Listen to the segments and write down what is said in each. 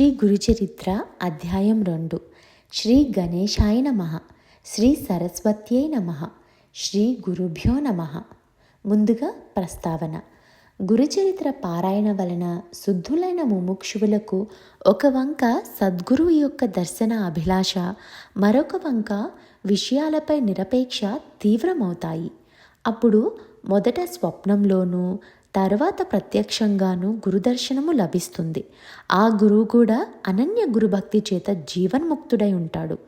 శ్రీ గురుచరిత్ర అధ్యాయం రెండు. శ్రీ గణేశాయ నమ. శ్రీ సరస్వత్యై నమ. శ్రీ గురుభ్యో నమ. ముందుగా ప్రస్తావన. గురుచరిత్ర పారాయణ వలన శుద్ధులైన ముముక్షువులకు ఒక వంక సద్గురువు యొక్క దర్శన అభిలాష మరొక వంక విషయాలపై నిరపేక్ష తీవ్రమవుతాయి. అప్పుడు మొదట స్వప్నంలోనూ తర్వాత ప్రత్యక్షంగాను గురుదర్శనము లభిస్తుంది. ఆ గురువు కూడా అనన్య గురుభక్తి చేత జీవన్ముక్తుడై ఉంటాడు.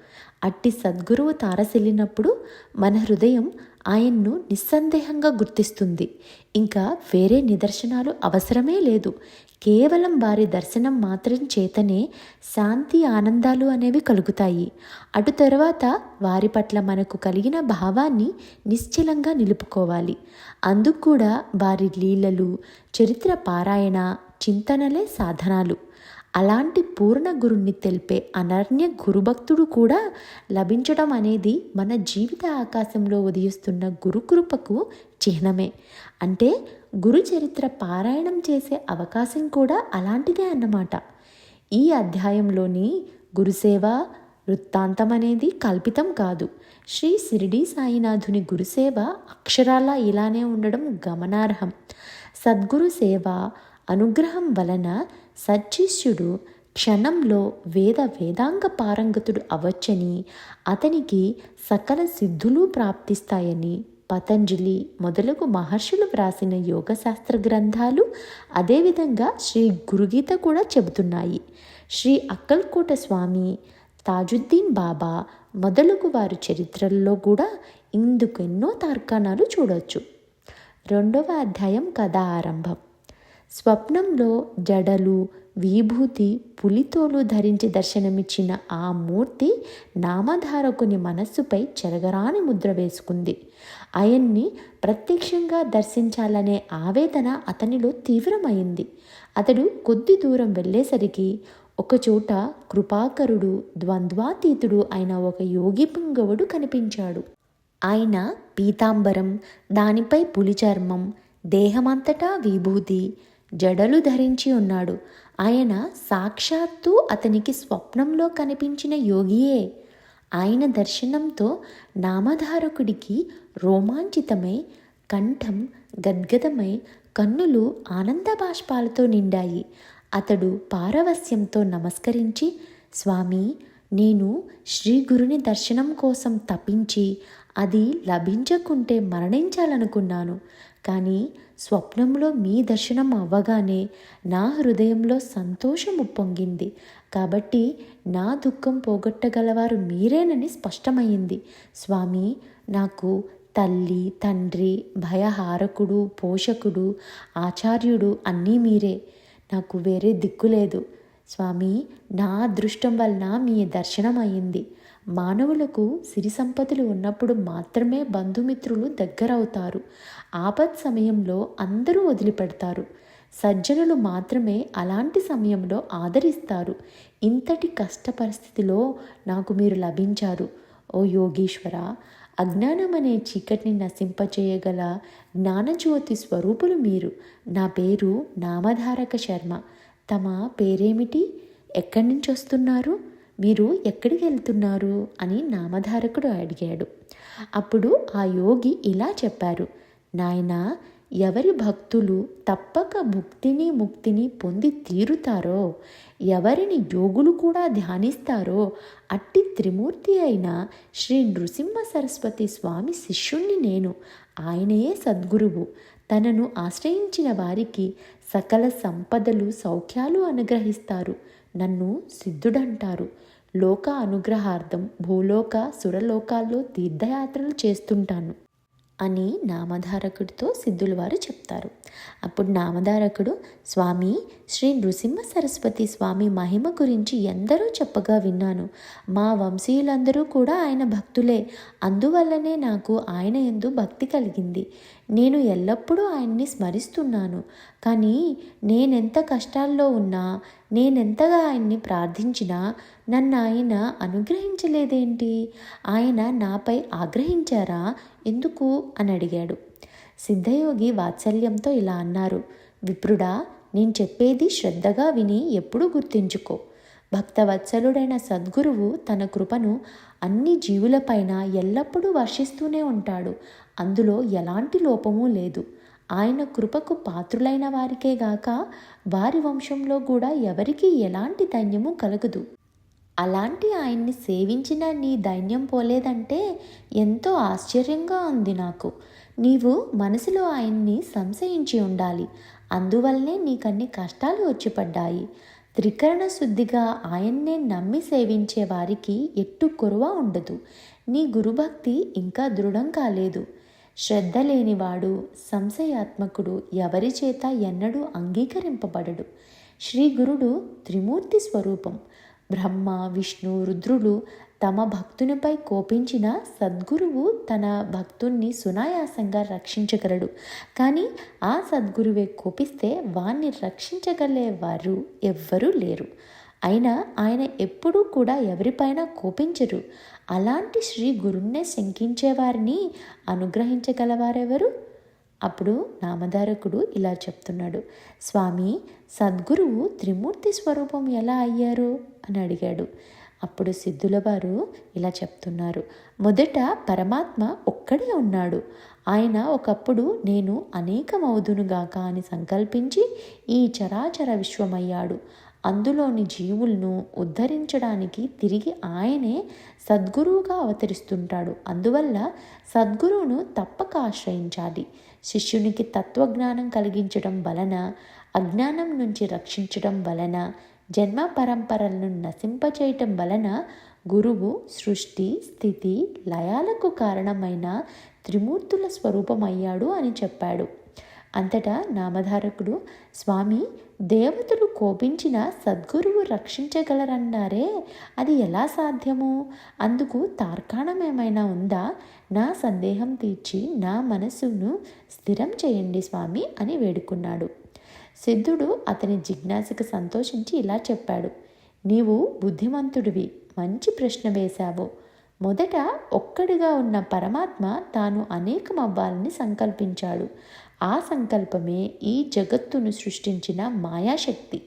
అట్టి సద్గురువు తారసిల్లినప్పుడు మన హృదయం ఆయన్ను నిస్సందేహంగా గుర్తిస్తుంది. ఇంకా వేరే నిదర్శనాలు అవసరమే లేదు. కేవలం వారి దర్శనం మాత్రం చేతనే శాంతి ఆనందాలు అనేవి కలుగుతాయి. అటు తర్వాత వారి పట్ల మనకు కలిగిన భావాన్ని నిశ్చలంగా నిలుపుకోవాలి. అందుకు కూడా వారి లీలలు చరిత్ర పారాయణ చింతనలే సాధనాలు. అలాంటి పూర్ణ గురుణ్ణి తెలిపే అనర్ణ్య గురుభక్తుడు కూడా లభించడం అనేది మన జీవిత ఆకాశంలో ఉదయిస్తున్న గురుకృపకు చిహ్నమే. అంటే గురు చరిత్ర పారాయణం చేసే అవకాశం కూడా అలాంటిదే అన్నమాట. ఈ అధ్యాయంలోని గురుసేవ వృత్తాంతం అనేది కల్పితం కాదు. శ్రీ సిరిడి సాయినాథుని గురుసేవ అక్షరాలా ఇలానే ఉండడం గమనార్హం. సద్గురు సేవ అనుగ్రహం వలన సజ్జిష్యుడు క్షణంలో వేద వేదాంగ పారంగతుడు అవ్వచ్చని అతనికి సకల సిద్ధులు ప్రాప్తిస్తాయని పతంజలి మొదలగు మహర్షులు వ్రాసిన యోగశాస్త్ర గ్రంథాలు అదేవిధంగా శ్రీ గురుగీత కూడా చెబుతున్నాయి. శ్రీ అక్కల్కోట స్వామి తాజుద్దీన్ బాబా మొదలగు వారి చరిత్రల్లో కూడా ఇందుకెన్నో తార్కాణాలు చూడవచ్చు రెండవ అధ్యాయం కథ ఆరంభం. స్వప్నంలో జడలు విభూతి పులితోలు ధరించి దర్శనమిచ్చిన ఆ మూర్తి నామధారకుని మనస్సుపై చెరగరాని ముద్ర వేసుకుంది. ఆయన్ని ప్రత్యక్షంగా దర్శించాలనే ఆవేదన అతనిలో తీవ్రమైంది. అతడు కొద్ది దూరం వెళ్ళేసరికి ఒకచోట కృపాకరుడు ద్వంద్వాతీతుడు అయిన ఒక యోగి పుంగవుడు కనిపించాడు. ఆయన పీతాంబరం దానిపై పులి చర్మం దేహమంతటా విభూతి జడలు ధరించి ఉన్నాడు. ఆయన సాక్షాత్తు అతనికి స్వప్నంలో కనిపించిన యోగియే. ఆయన దర్శనంతో నామధారకుడికి రోమాంచితమై కంఠం గద్గదమై కన్నులు ఆనంద బాష్పాలతో నిండాయి. అతడు పారవస్యంతో నమస్కరించి స్వామి నేను శ్రీ గురుని దర్శనం కోసం తపించి అది లభించకుంటే మరణించాలనుకున్నాను. కానీ స్వప్నంలో మీ దర్శనం అవ్వగానే నా హృదయంలో సంతోషం ఉప్పొంగింది. కాబట్టి నా దుఃఖం పోగొట్టగలవారు మీరేనని స్పష్టమైంది. స్వామి నాకు తల్లి తండ్రి భయహారకుడు పోషకుడు ఆచార్యుడు అన్నీ మీరే. నాకు వేరే దిక్కు లేదు. స్వామి నా అదృష్టం వలన మీ దర్శనం అయింది. మానవులకు సిరి సంపదలు ఉన్నప్పుడు మాత్రమే బంధుమిత్రులు దగ్గరవుతారు. ఆపత్ సమయంలో అందరూ వదిలిపెడతారు. సజ్జనులు మాత్రమే అలాంటి సమయంలో ఆదరిస్తారు. ఇంతటి కష్ట పరిస్థితిలో నాకు మీరు లభించారు. ఓ యోగీశ్వర అజ్ఞానం అనే చీకటిని నశింపచేయగల జ్ఞానజ్యోతి స్వరూపులు మీరు. నా పేరు నామధారక శర్మ. తమ పేరేమిటి? ఎక్కడి నుంచి వస్తున్నారు? మీరు ఎక్కడికి వెళ్తున్నారు అని నామధారకుడు అడిగాడు. అప్పుడు ఆ యోగి ఇలా చెప్పారు. నాయనా ఎవరి భక్తులు తప్పక ముక్తిని ముక్తిని పొంది తీరుతారో ఎవరిని యోగులు కూడా ధ్యానిస్తారో అట్టి త్రిమూర్తి అయిన శ్రీ నృసింహ సరస్వతి స్వామి శిష్యుణ్ణి నేను. ఆయనయే సద్గురువు. తనను ఆశ్రయించిన వారికి సకల సంపదలు సౌఖ్యాలు అనుగ్రహిస్తారు. నన్ను సిద్ధుడంటారు. లోక అనుగ్రహార్థం భూలోక సురలోకాల్లో తీర్థయాత్రలు చేస్తుంటాను అని నామధారకుడితో సిద్ధుల వారు చెప్తారు. అప్పుడు నామధారకుడు స్వామి శ్రీ నృసింహ సరస్వతి స్వామి మహిమ గురించి ఎందరో చెప్పగా విన్నాను. మా వంశీయులందరూ కూడా ఆయన భక్తులే. అందువల్లనే నాకు ఆయన ఎందు భక్తి కలిగింది. నేను ఎల్లప్పుడూ ఆయన్ని స్మరిస్తున్నాను. కానీ నేనెంత కష్టాల్లో ఉన్నా నేనెంతగా ఆయన్ని ప్రార్థించినా నన్ను ఆయన అనుగ్రహించలేదేంటి? ఆయన నాపై ఆగ్రహించారా? ఎందుకు? అని అడిగాడు. సిద్ధయోగి వాత్సల్యంతో ఇలా అన్నారు. విప్రుడా నేను చెప్పేది శ్రద్ధగా విని ఎప్పుడూ గుర్తించుకో. భక్తవత్సలుడైన సద్గురువు తన కృపను అన్ని జీవులపైన ఎల్లప్పుడూ వర్షిస్తూనే ఉంటాడు. అందులో ఎలాంటి లోపము లేదు. ఆయన కృపకు పాత్రులైన వారికే గాక వారి వంశంలో కూడా ఎవరికీ ఎలాంటి దైన్యము కలగదు. అలాంటి ఆయన్ని సేవించిన నీ దైన్యం పోలేదంటే ఎంతో ఆశ్చర్యంగా ఉంది నాకు. నీవు మనసులో ఆయన్ని సంశయించి ఉండాలి. అందువల్లనే నీకన్ని కష్టాలు వచ్చిపడ్డాయి త్రికరణ శుద్ధిగా ఆయన్నే నమ్మి సేవించే వారికి ఎట్టు కొరువ ఉండదు. నీ గురుభక్తి ఇంకా దృఢం కాలేదు. శ్రద్ధ లేనివాడు సంశయాత్మకుడు ఎవరి చేత ఎన్నడూ అంగీకరింపబడడు. శ్రీ గురుడు త్రిమూర్తి స్వరూపం. బ్రహ్మ విష్ణు రుద్రులు తమ భక్తునిపై కోపించిన సద్గురువు తన భక్తుణ్ణి సునాయాసంగా రక్షించగలడు. కానీ ఆ సద్గురువే కోపిస్తే వాణ్ణి రక్షించగలేవారు ఎవ్వరూ లేరు. అయినా ఆయన ఎప్పుడూ కూడా ఎవరిపైన కోపించరు. అలాంటి శ్రీ గురుణ్ణే శంకించేవారిని అనుగ్రహించగలవారెవరు? అప్పుడు నామధారకుడు ఇలా చెప్తున్నాడు. స్వామి సద్గురువు త్రిమూర్తి స్వరూపం ఎలా అయ్యారు? అని అడిగాడు. అప్పుడు సిద్ధుల వారు ఇలా చెప్తున్నారు మొదట పరమాత్మ ఒక్కడే ఉన్నాడు. ఆయన ఒకప్పుడు నేను అనేకమవుదునుగాక అని సంకల్పించి ఈ చరాచర విశ్వమయ్యాడు. అందులోని జీవులను ఉద్ధరించడానికి తిరిగి ఆయనే సద్గురువుగా అవతరిస్తుంటాడు. అందువల్ల సద్గురువును తప్పక ఆశ్రయించాలి. శిష్యునికి తత్వజ్ఞానం కలిగించడం వలన అజ్ఞానం నుంచి రక్షించడం వలన జన్మ పరంపరలను నశింపచేయటం వలన గురువు సృష్టి స్థితి లయాలకు కారణమైన త్రిమూర్తుల స్వరూపమయ్యాడు అని చెప్పాడు. అంతటా నామధారకుడు స్వామి దేవతలు కోపించిన సద్గురువు రక్షించగలరన్నారే అది ఎలా సాధ్యము? అందుకు తార్కాణం ఏమైనా ఉందా? నా సందేహం తీర్చి నా మనసును స్థిరం చేయండి స్వామి అని వేడుకున్నాడు. సిద్ధుడు అతని జిజ్ఞాసకు సంతోషించి ఇలా చెప్పాడు. నీవు బుద్ధిమంతుడివి మంచి ప్రశ్న వేశావు. మొదట ఒక్కడిగా ఉన్న పరమాత్మ తాను అనేకమవ్వాలని సంకల్పించాడు. ఆ సంకల్పమే ఈ జగత్తును సృష్టించిన మాయాశక్తి.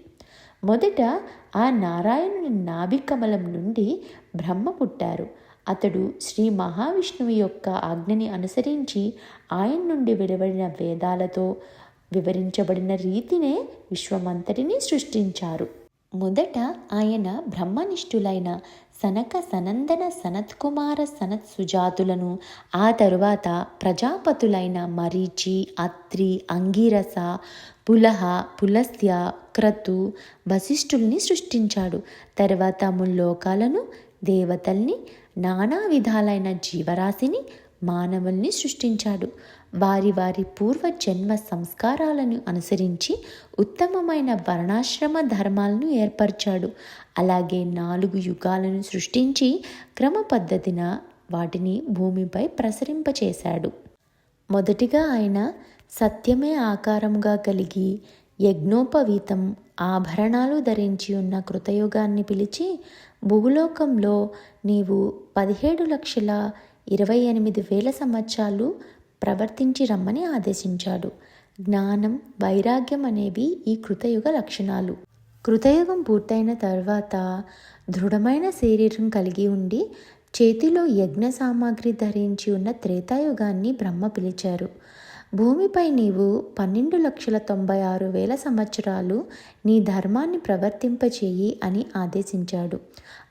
మొదట ఆ నారాయణుని నాభికమలం నుండి బ్రహ్మ పుట్టారు. అతడు శ్రీ మహావిష్ణువు యొక్క ఆజ్ఞని అనుసరించి ఆయన నుండి వెలువడిన వేదాలతో వివరించబడిన రీతినే విశ్వమంతటిని సృష్టించారు. మొదట ఆయన బ్రహ్మనిష్ఠులైన సనక సనందన సనత్కుమార సనత్ సుజాతులను ఆ తరువాత ప్రజాపతులైన మరీచి అత్రి అంగీరస పులహ పులస్త్య క్రతు వశిష్ఠుల్ని సృష్టించాడు. తర్వాత ముల్లోకాలను దేవతల్ని నానా విధాలైన జీవరాశిని మానవుల్ని సృష్టించాడు. వారి వారి పూర్వ జన్మ సంస్కారాలను అనుసరించి ఉత్తమమైన వర్ణాశ్రమ ధర్మాలను ఏర్పరిచాడు. అలాగే నాలుగు యుగాలను సృష్టించి క్రమ పద్ధతిన వాటిని భూమిపై ప్రసరింపచేశాడు. మొదటిగా ఆయన సత్యమే ఆకారముగా కలిగి యజ్ఞోపవీతం ఆభరణాలు ధరించి ఉన్న కృతయుగాన్ని పిలిచి భూలోకంలో నీవు పదిహేడు లక్షల ఇరవై ఎనిమిది వేల సంవత్సరాలు ప్రవర్తించి రమ్మని ఆదేశించాడు. జ్ఞానం వైరాగ్యం అనేవి ఈ కృతయుగ లక్షణాలు. కృతయుగం పూర్తయిన తర్వాత దృఢమైన శరీరం కలిగి ఉండి చేతిలో యజ్ఞ సామాగ్రి ధరించి ఉన్న త్రేతాయుగాన్ని బ్రహ్మ పిలిచారు. భూమిపై నీవు పన్నెండు లక్షల తొంభై ఆరు వేల సంవత్సరాలు నీ ధర్మాన్ని ప్రవర్తింపచేయి అని ఆదేశించాడు.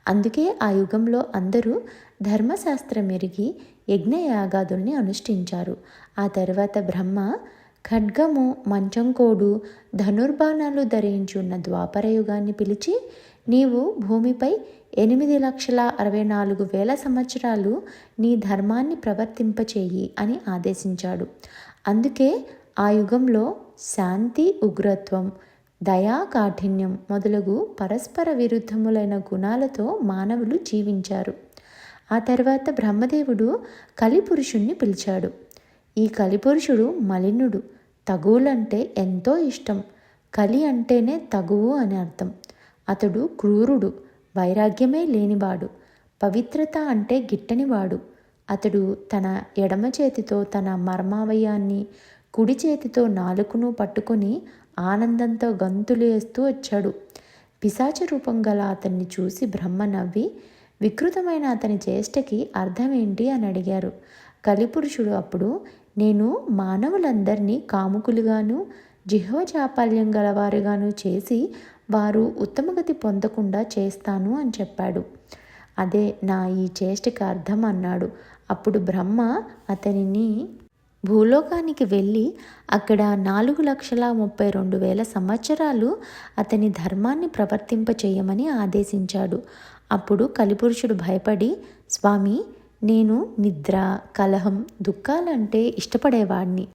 అందుకే ఆ యుగంలో అందరూ ధర్మశాస్త్రం ఎరిగి యజ్ఞయాగాదుల్ని అనుష్ఠించారు. ఆ తర్వాత బ్రహ్మ ఖడ్గము మంచంకోడు ధనుర్బాణాలు ధరించున్న ద్వాపర యుగాన్ని పిలిచి నీవు భూమిపై ఎనిమిది లక్షల అరవై నాలుగు వేల సంవత్సరాలు నీ ధర్మాన్ని ప్రవర్తింపచేయి అని ఆదేశించాడు. అందుకే ఆ యుగంలో శాంతి ఉగ్రత్వం దయా కాఠిన్యం మొదలగు పరస్పర విరుద్ధములైన గుణాలతో మానవులు జీవించారు. ఆ తర్వాత బ్రహ్మదేవుడు కలిపురుషుణ్ణి పిలిచాడు. ఈ కలిపురుషుడు మలినుడు తగువులంటే ఎంతో ఇష్టం కలి అంటేనే తగువు అని అర్థం. అతడు క్రూరుడు వైరాగ్యమే లేనివాడు పవిత్రత అంటే గిట్టనివాడు. అతడు తన ఎడమ చేతితో తన మర్మావయాన్ని కుడి చేతితో నాలుకను పట్టుకొని ఆనందంతో గంతులు వేస్తూ వచ్చాడు. పిశాచ రూపం గల అతన్ని చూసి బ్రహ్మ నవ్వి వికృతమైన అతని చేష్టకి అర్థమేంటి అని అడిగారు. కలిపురుషుడు అప్పుడు నేను మానవులందరినీ కాముకులుగాను జిహ్వ చాపల్యం గలవారుగాను చేసి వారు ఉత్తమగతి పొందకుండా చేస్తాను అని చెప్పాడు. అదే నా ఈ చేష్టకి అర్థం అన్నాడు. అప్పుడు బ్రహ్మ అతనిని భూలోకానికి వెళ్ళి అక్కడ నాలుగు లక్షల ముప్పై రెండు వేల సంవత్సరాలు అతని ధర్మాన్ని ప్రవర్తింపచేయమని ఆదేశించాడు. అప్పుడు కలిపురుషుడు భయపడి స్వామి నేను నిద్ర కలహం దుఃఖాలంటే ఇష్టపడేవాడిని.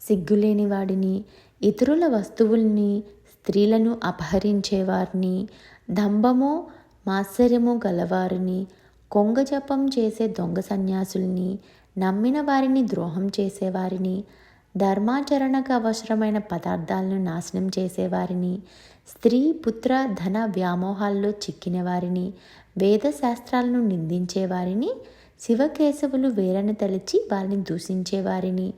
సిగ్గులేని వాడిని ఇతరుల వస్తువుల్ని స్త్రీలను అపహరించేవారిని దంభమో మాత్సర్యమో గలవారిని కొంగజపం చేసే దొంగ సన్యాసుల్ని నమ్మిన వారిని ద్రోహం చేసేవారిని ధర్మాచరణకు అవసరమైన పదార్థాలను నాశనం చేసేవారిని స్త్రీ పుత్ర ధన వ్యామోహాల్లో చిక్కిన వారిని వేదశాస్త్రాలను నిందించేవారిని శివకేశవులు వేరని తలిచి వారిని దూషించేవారిని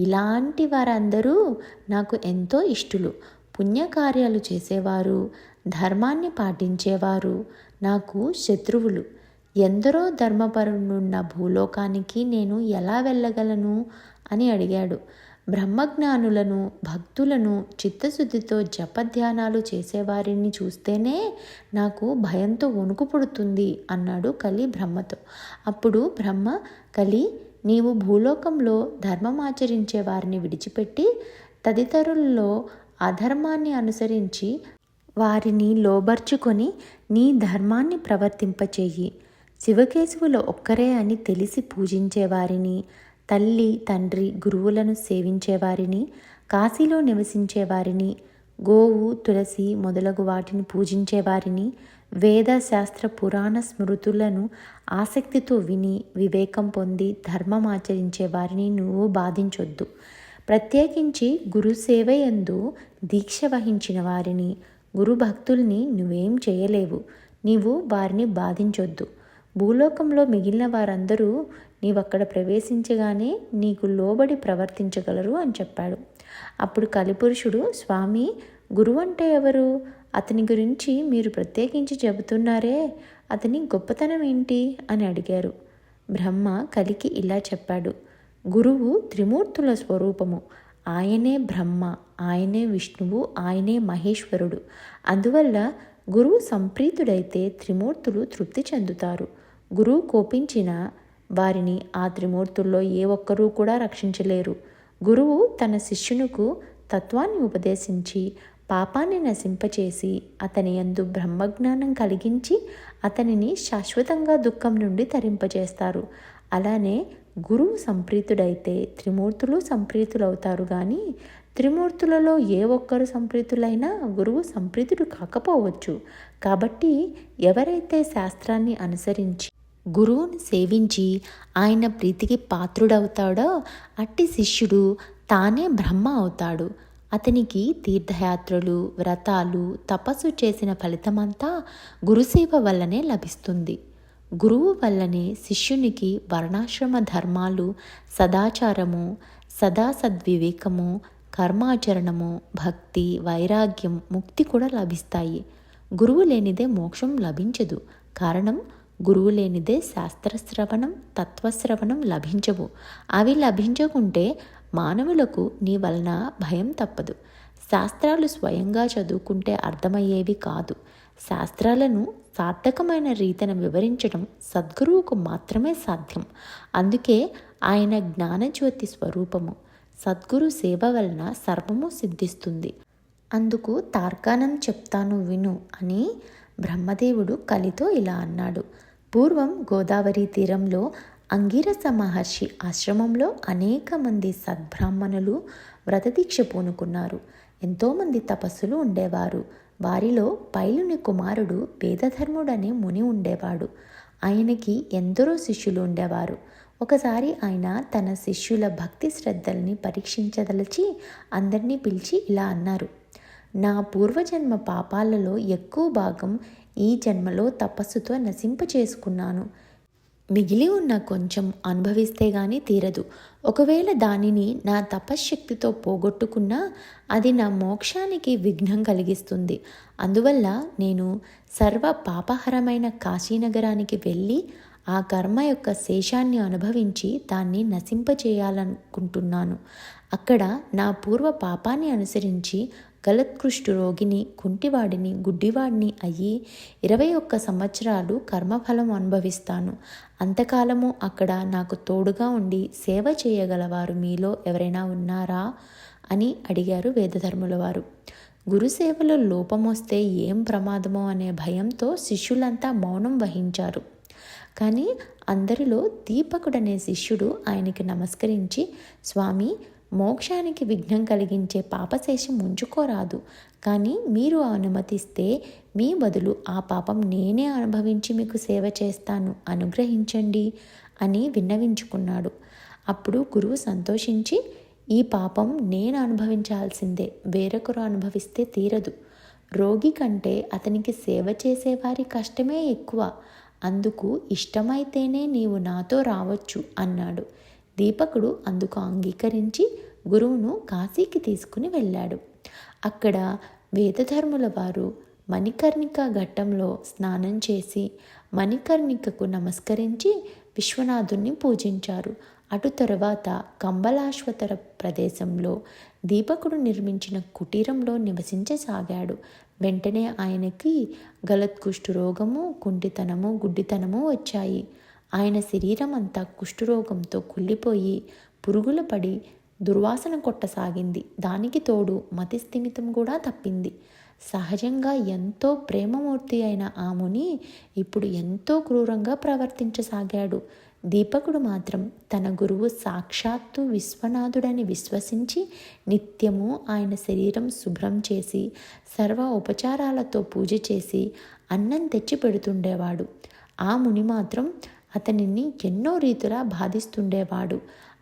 ఇలాంటి వారందరూ నాకు ఎంతో ఇష్టలు. పుణ్యకార్యాలు చేసేవారు ధర్మాన్ని పాటించేవారు నాకు శత్రువులు. ఎందరో ధర్మపరులున్న భూలోకానికి నేను ఎలా వెళ్ళగలను? అని అడిగాడు. బ్రహ్మజ్ఞానులను భక్తులను చిత్తశుద్ధితో జపధ్యానాలు చేసేవారిని చూస్తేనే నాకు భయంతో వణుకు పుడుతుంది అన్నాడు కలి బ్రహ్మతో. అప్పుడు బ్రహ్మ కలి నీవు భూలోకంలో ధర్మమాచరించే వారిని విడిచిపెట్టి తదితరుల్లో అధర్మాన్ని అనుసరించి వారిని లోబర్చుకొని నీ ధర్మాన్ని ప్రవర్తింపచేయి. శివకేశవులు ఒక్కరే అని తెలిసి పూజించేవారిని తల్లి తండ్రి గురువులను సేవించేవారిని కాశీలో నివసించేవారిని గోవు తులసి మొదలగు వాటిని పూజించేవారిని వేద శాస్త్ర పురాణ స్మృతులను ఆసక్తితో విని వివేకం పొంది ధర్మం ఆచరించే వారిని నువ్వు బాధించొద్దు. ప్రత్యేకించి గురుసేవ ఎందు దీక్ష వహించిన వారిని గురు భక్తుల్ని నువ్వేం చేయలేవు. నీవు వారిని బాధించొద్దు. భూలోకంలో మిగిలిన వారందరూ నీవక్కడ ప్రవేశించగానే నీకు లోబడి ప్రవర్తించగలరు అని చెప్పాడు. అప్పుడు కలిపురుషుడు స్వామి గురువు అంటే ఎవరు? అతని గురించి మీరు ప్రత్యేకించి చెబుతున్నారే? అతని గొప్పతనం ఏంటి అని అడిగారు. బ్రహ్మ కలికి ఇలా చెప్పాడు. గురువు త్రిమూర్తుల స్వరూపము. ఆయనే బ్రహ్మ ఆయనే విష్ణువు ఆయనే మహేశ్వరుడు. అందువల్ల గురువు సంప్రీతుడైతే త్రిమూర్తులు తృప్తి చెందుతారు. గురువు కోపించిన వారిని ఆ త్రిమూర్తుల్లో ఏ ఒక్కరూ కూడా రక్షించలేరు. గురువు తన శిష్యునుకు తత్వాన్ని ఉపదేశించి పాపాన్ని నశింపచేసి అతని యందు బ్రహ్మజ్ఞానం కలిగించి అతనిని శాశ్వతంగా దుఃఖం నుండి తరింపజేస్తారు. అలానే గురువు సంప్రీతుడైతే త్రిమూర్తులు సంప్రీతులవుతారు కానీ త్రిమూర్తులలో ఏ ఒక్కరు సంప్రీతులైనా గురువు సంప్రీతుడు కాకపోవచ్చు. కాబట్టి ఎవరైతే శాస్త్రాన్ని అనుసరించి గురువుని సేవించి ఆయన ప్రీతికి పాత్రుడవుతాడో అట్టి శిష్యుడు తానే బ్రహ్మ అవుతాడు. అతనికి తీర్థయాత్రలు వ్రతాలు తపస్సు చేసిన ఫలితమంతా గురుసేవ వల్లనే లభిస్తుంది. గురువు వల్లనే శిష్యునికి వర్ణాశ్రమ ధర్మాలు సదాచారము సదాసద్వివేకము కర్మాచరణము భక్తి వైరాగ్యం ముక్తి కూడా లభిస్తాయి. గురువు లేనిదే మోక్షం లభించదు. కారణం గురువు లేనిదే శాస్త్రశ్రవణం తత్వశ్రవణం లభించవు. అవి లభించకుంటే మానవులకు నీ వలన భయం తప్పదు. శాస్త్రాలు స్వయంగా చదువుకుంటే అర్థమయ్యేవి కాదు. శాస్త్రాలను సార్థకమైన రీతిన వివరించడం సద్గురువుకు మాత్రమే సాధ్యం. అందుకే ఆయన జ్ఞానజ్యోతి స్వరూపము సద్గురు సేవ వలన సర్వము సిద్ధిస్తుంది. అందుకు తార్కాణం చెప్తాను విను అని బ్రహ్మదేవుడు కలితో ఇలా అన్నాడు. పూర్వం గోదావరి తీరంలో అంగిరస మహర్షి ఆశ్రమంలో అనేక మంది సద్బ్రాహ్మణులు వ్రతదీక్ష పూనుకున్నారు. ఎంతోమంది తపస్సులు ఉండేవారు. వారిలో పైలుని కుమారుడు వేదధర్ముడనే ముని ఉండేవాడు. ఆయనకి ఎందరో శిష్యులు ఉండేవారు. ఒకసారి ఆయన తన శిష్యుల భక్తి శ్రద్ధల్ని పరీక్షించదలచి అందరినీ పిలిచి ఇలా అన్నారు. నా పూర్వజన్మ పాపాలలో ఎక్కువ భాగం ఈ జన్మలో తపస్సుతో నశింపచేసుకున్నాను. మిగిలి ఉన్న కొంచెం అనుభవిస్తే గాని తీరదు. ఒకవేళ దానిని నా తపశ్శక్తితో పోగొట్టుకున్నా అది నా మోక్షానికి విఘ్నం కలిగిస్తుంది. అందువల్ల నేను సర్వ పాపహరమైన కాశీనగరానికి వెళ్ళి ఆ కర్మ యొక్క శేషాన్ని అనుభవించి దాన్ని నశింపచేయాలనుకుంటున్నాను. అక్కడ నా పూర్వ పాపాన్ని అనుసరించి గలత్కృష్టు రోగిని కుంటివాడిని గుడ్డివాడిని అయ్యి ఇరవై ఒక్క సంవత్సరాలు కర్మఫలం అనుభవిస్తాను. అంతకాలము అక్కడ నాకు తోడుగా ఉండి సేవ చేయగలవారు మీలో ఎవరైనా ఉన్నారా? అని అడిగారు వేదధర్ముల వారు గురుసేవలో లోపం వస్తే ఏం ప్రమాదమో అనే భయంతో శిష్యులంతా మౌనం వహించారు. కానీ అందరిలో దీపకుడనే శిష్యుడు ఆయనకి నమస్కరించి స్వామి మోక్షానికి విఘ్నం కలిగించే పాపశేషం ఉంచుకోరాదు. కానీ మీరు అనుమతిస్తే మీ బదులు ఆ పాపం నేనే అనుభవించి మీకు సేవ చేస్తాను. అనుగ్రహించండి అని విన్నవించుకున్నాడు. అప్పుడు గురువు సంతోషించి ఈ పాపం నేను అనుభవించాల్సిందే వేరొకరు అనుభవిస్తే తీరదు. రోగి కంటే అతనికి సేవ చేసేవారి కష్టమే ఎక్కువ. అందుకు ఇష్టమైతేనే నీవు నాతో రావచ్చు అన్నాడు. దీపకుడు అందుకు అంగీకరించి గురువును కాశీకి తీసుకుని వెళ్ళాడు. అక్కడ వేదధర్ముల వారు మణికర్ణిక ఘట్టంలో స్నానం చేసి మణికర్ణికకు నమస్కరించి విశ్వనాథుణ్ణి పూజించారు. అటు తరువాత కంబలాశ్వతర ప్రదేశంలో దీపకుడు నిర్మించిన కుటీరంలో నివసించసాగాడు. వెంటనే ఆయనకి గలత్కుష్టు రోగము కుంటితనము గుడ్డితనము వచ్చాయి. ఆయన శరీరం అంతా కుష్ఠరోగంతో కుళ్ళిపోయి పురుగులు పడి దుర్వాసన కొట్టసాగింది. దానికి తోడు మతిస్థిమితం కూడా తప్పింది. సహజంగా ఎంతో ప్రేమమూర్తి అయిన ఆ ముని ఇప్పుడు ఎంతో క్రూరంగా ప్రవర్తించసాగాడు. దీపకుడు మాత్రం తన గురువు సాక్షాత్తు విశ్వనాథుడని విశ్వసించి నిత్యము ఆయన శరీరం శుభ్రం చేసి సర్వ ఉపచారాలతో పూజ చేసి అన్నం తెచ్చి పెడుతుండేవాడు. ఆ ముని మాత్రం అతనిని ఎన్నో రీతులా బాధిస్తుండేవాడు.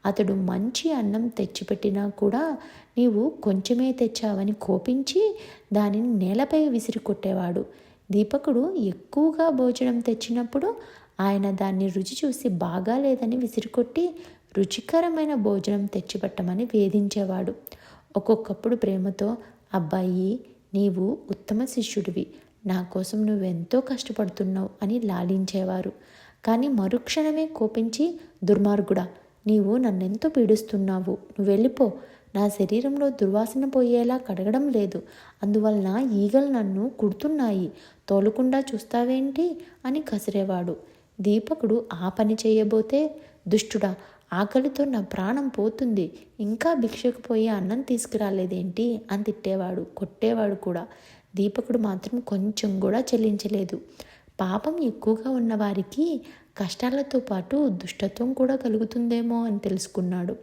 అతడు మంచి అన్నం తెచ్చిపెట్టినా కూడా నీవు కొంచెమే తెచ్చావని కోపించి దానిని నేలపై విసిరి కొట్టేవాడు. దీపకుడు ఎక్కువగా భోజనం తెచ్చినప్పుడు ఆయన దాన్ని రుచి చూసి బాగాలేదని విసిరికొట్టి రుచికరమైన భోజనం తెచ్చిపెట్టమని వేధించేవాడు. ఒక్కొక్కప్పుడు ప్రేమతో అబ్బాయి నీవు ఉత్తమ శిష్యుడివి. నా కోసం నువ్వెంతో కష్టపడుతున్నావు అని లాలించేవారు. కానీ మరుక్షణమే కోపించి దుర్మార్గుడా నీవు నన్నెంతో పీడిస్తున్నావు. నువ్వు వెళ్ళిపో. నా శరీరంలో దుర్వాసన పోయేలా కడగడం లేదు. అందువలన ఈగలు నన్ను కుడుతున్నాయి. తోలకుండా చూస్తావేంటి? అని కసిరేవాడు. దీపకుడు ఆ పని చేయబోతే దుష్టుడా ఆకలితో నా ప్రాణం పోతుంది. ఇంకా భిక్షకు పోయి అన్నం తీసుకురాలేదేంటి? అని తిట్టేవాడు కొట్టేవాడు కూడా. దీపకుడు మాత్రం కొంచెం కూడా చెల్లించలేదు. పాపం ఎక్కువగా ఉన్నవారికి కష్టాలతో పాటు దుష్టత్వం కూడా కలుగుతుందేమో అని తెలుసుకున్నాడు.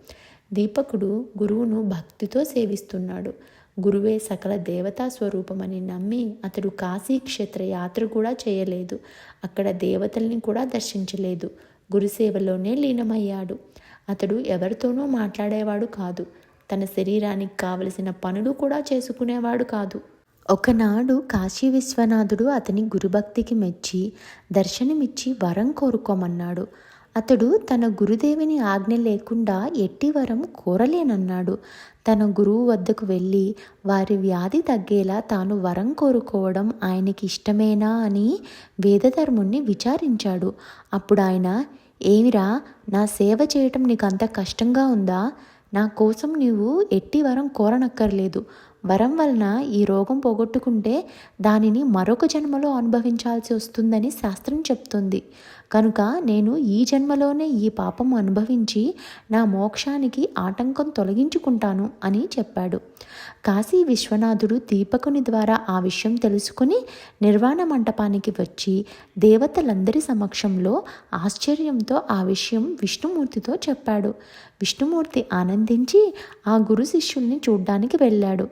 దీపకుడు గురువును భక్తితో సేవిస్తున్నాడు. గురువే సకల దేవతా స్వరూపమని నమ్మి అతడు కాశీ క్షేత్ర యాత్ర కూడా చేయలేదు. అక్కడ దేవతల్ని కూడా దర్శించలేదు. గురుసేవలోనే లీనమయ్యాడు. అతడు ఎవరితోనూ మాట్లాడేవాడు కాదు. తన శరీరానికి కావలసిన పనులు కూడా చేసుకునేవాడు కాదు. ఒకనాడు కాశీ విశ్వనాథుడు అతని గురుభక్తికి మెచ్చి దర్శనమిచ్చి వరం కోరుకోమన్నాడు. అతడు తన గురుదేవిని ఆజ్ఞ లేకుండా ఎట్టి వరం కోరలేనన్నాడు. తన గురువు వద్దకు వెళ్ళి వారి వ్యాధి తగ్గేలా తాను వరం కోరుకోవడం ఆయనకి ఇష్టమేనా అని వేదధర్ముణ్ణి విచారించాడు. అప్పుడు ఆయన ఏమిరా నా సేవ చేయటం నీకు అంత కష్టంగా ఉందా? నా కోసం నీవు ఎట్టి వరం కోరనక్కర్లేదు. వరం వలన ఈ రోగం పోగొట్టుకుంటే దానిని మరొక జన్మలో అనుభవించాల్సి వస్తుందని శాస్త్రం చెప్తుంది. కనుక నేను ఈ జన్మలోనే ఈ పాపం అనుభవించి నా మోక్షానికి ఆటంకం తొలగించుకుంటాను అని చెప్పాడు. కాశీ విశ్వనాథుడు దీపకుని ద్వారా ఆ విషయం తెలుసుకుని నిర్వాణ మంటపానికి వచ్చి దేవతలందరి సమక్షంలో ఆశ్చర్యంతో ఆ విషయం విష్ణుమూర్తితో చెప్పాడు. విష్ణుమూర్తి ఆనందించి ఆ గురు శిష్యుల్ని చూడ్డానికి వెళ్ళాడు.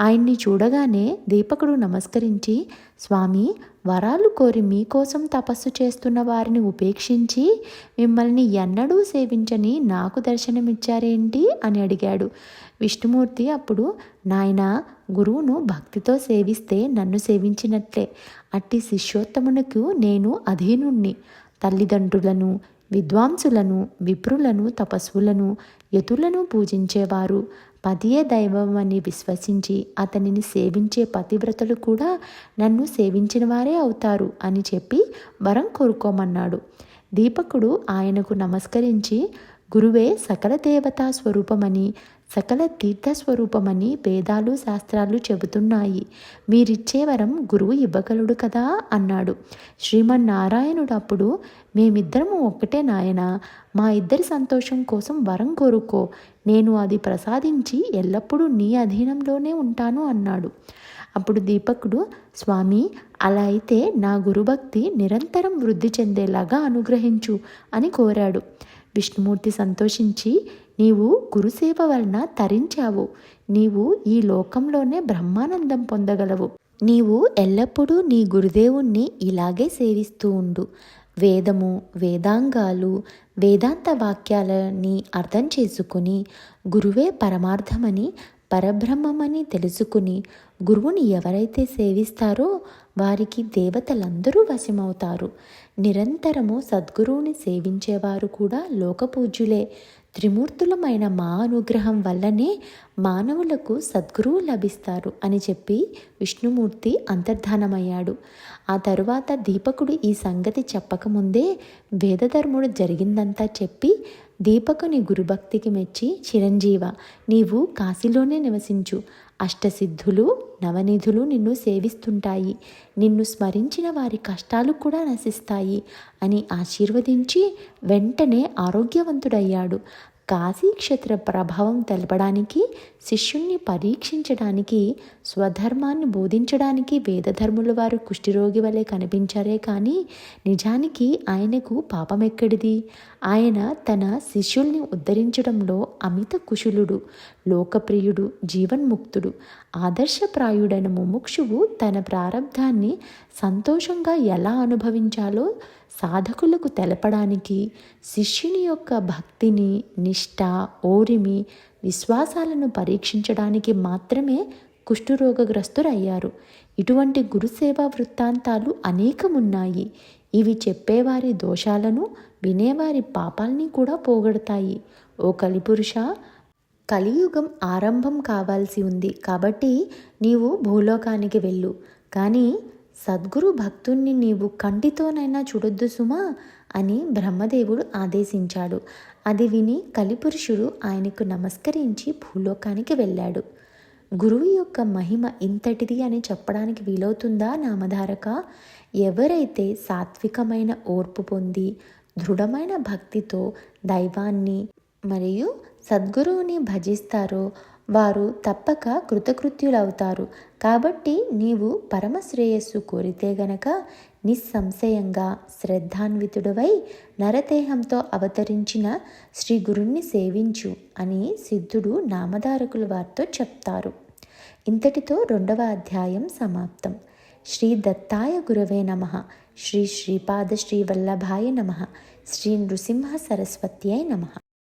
ఆయన్ని చూడగానే దీపకుడు నమస్కరించి స్వామి వరాలు కోరి మీకోసం తపస్సు చేస్తున్న వారిని ఉపేక్షించి మిమ్మల్ని ఎన్నడూ సేవించని నాకు దర్శనమిచ్చారేంటి? అని అడిగాడు. విష్ణుమూర్తి అప్పుడు నాయన గురువును భక్తితో సేవిస్తే నన్ను సేవించినట్లే. అట్టి శిష్యోత్తమునకు నేను అధీనుణ్ణి. తల్లిదండ్రులను విద్వాంసులను విప్రులను తపస్సులను యతులను పూజించేవారు. పతియే అని విశ్వసించి అతనిని సేవించే పతివ్రతలు కూడా నన్ను సేవించిన వారే అవుతారు అని చెప్పి వరం కోరుకోమన్నాడు. దీపకుడు ఆయనకు నమస్కరించి గురువే సకల దేవతా స్వరూపమని సకల తీర్థస్వరూపమని వేదాలు శాస్త్రాలు చెబుతున్నాయి. మీరిచ్చే వరం గురువు ఇవ్వగలడు కదా అన్నాడు. శ్రీమన్నారాయణుడు అప్పుడు మేమిద్దరము ఒక్కటే నాయన మా ఇద్దరి సంతోషం కోసం వరం కోరుకో నేను అది ప్రసాదించి ఎల్లప్పుడూ నీ అధీనంలోనే ఉంటాను అన్నాడు. అప్పుడు దీపకుడు స్వామి అలా అయితే నా గురుభక్తి నిరంతరం వృద్ధి చెందేలాగా అనుగ్రహించు అని కోరాడు. విష్ణుమూర్తి సంతోషించి నీవు గురుసేవ వలన తరించావు. నీవు ఈ లోకంలోనే బ్రహ్మానందం పొందగలవు. నీవు ఎల్లప్పుడూ నీ గురుదేవుణ్ణి ఇలాగే సేవిస్తూ ఉండు. వేదము వేదాంగాలు వేదాంత వాక్యాలని అర్థం చేసుకుని గురువే పరమార్థమని పరబ్రహ్మమని తెలుసుకుని గురువుని ఎవరైతే సేవిస్తారో వారికి దేవతలందరూ వశమవుతారు. నిరంతరము సద్గురువుని సేవించేవారు కూడా లోకపూజ్యులే. త్రిమూర్తులమైన మా అనుగ్రహం వల్లనే మానవులకు సద్గురువు లభిస్తారు అని చెప్పి విష్ణుమూర్తి అంతర్ధానమయ్యాడు. ఆ తరువాత దీపకుడు ఈ సంగతి చెప్పకముందే వేదధర్ముడు జరిగిందంతా చెప్పి దీపకుని గురుభక్తికి మెచ్చి చిరంజీవ నీవు కాశీలోనే నివసించు. అష్టసిద్ధులు నవనిధులు నిన్ను సేవిస్తుంటాయి. నిన్ను స్మరించిన వారి కష్టాలు కూడా నశిస్తాయి అని ఆశీర్వదించి వెంటనే ఆరోగ్యవంతుడయ్యాడు. కాశీక్షేత్ర ప్రభావం తెలపడానికి శిష్యుణ్ణి పరీక్షించడానికి స్వధర్మాన్ని బోధించడానికి వేదధర్ముల వారు కుష్ఠిరోగి వలె కనిపించారే కానీ నిజానికి ఆయనకు పాపమెక్కడిది? ఆయన తన శిష్యుల్ని ఉద్ధరించడంలో అమిత కుశలుడు లోకప్రియుడు జీవన్ముక్తుడు ఆదర్శప్రాయుడైన ముముక్షువు తన ప్రారంధాన్ని సంతోషంగా ఎలా అనుభవించాలో సాధకులకు తెలపడానికి శిష్యుని యొక్క భక్తిని నిష్ఠ ఓరిమి విశ్వాసాలను పరీక్షించడానికి మాత్రమే కుష్ఠరోగగ్రస్తురయ్యారు. ఇటువంటి గురుసేవా వృత్తాంతాలు అనేకమున్నాయి. ఇవి చెప్పేవారి దోషాలను వినేవారి పాపాల్ని కూడా పోగొడతాయి. ఓ కలిపురుష కలియుగం ఆరంభం కావాల్సి ఉంది కాబట్టి నీవు భూలోకానికి వెళ్ళు. కానీ సద్గురు భక్తుణ్ణి నీవు కంటితోనైనా చూడొద్దు సుమా అని బ్రహ్మదేవుడు ఆదేశించాడు. అది విని కలిపురుషుడు ఆయనకు నమస్కరించి భూలోకానికి వెళ్ళాడు. గురువు యొక్క మహిమ ఇంతటిది అని చెప్పడానికి వీలవుతుందా నామధారక? ఎవరైతే సాత్వికమైన ఓర్పు పొంది దృఢమైన భక్తితో దైవాన్ని మరియు సద్గురువుని భజిస్తారో వారు తప్పక కృతకృత్యులవుతారు. కాబట్టి నీవు పరమశ్రేయస్సు కోరితే గనక నిస్సంశయంగా శ్రద్ధాన్వితుడవై నరదేహంతో అవతరించిన శ్రీ గురుణ్ణి సేవించు అని సిద్ధుడు నామధారకుల వారితో చెప్తారు. ఇంతటితో రెండవ అధ్యాయం సమాప్తం. శ్రీ దత్తాయ గురవే నమ. శ్రీ శ్రీపాద శ్రీ వల్లభాయ నమ. శ్రీ నృసింహ సరస్వత్యై నమ.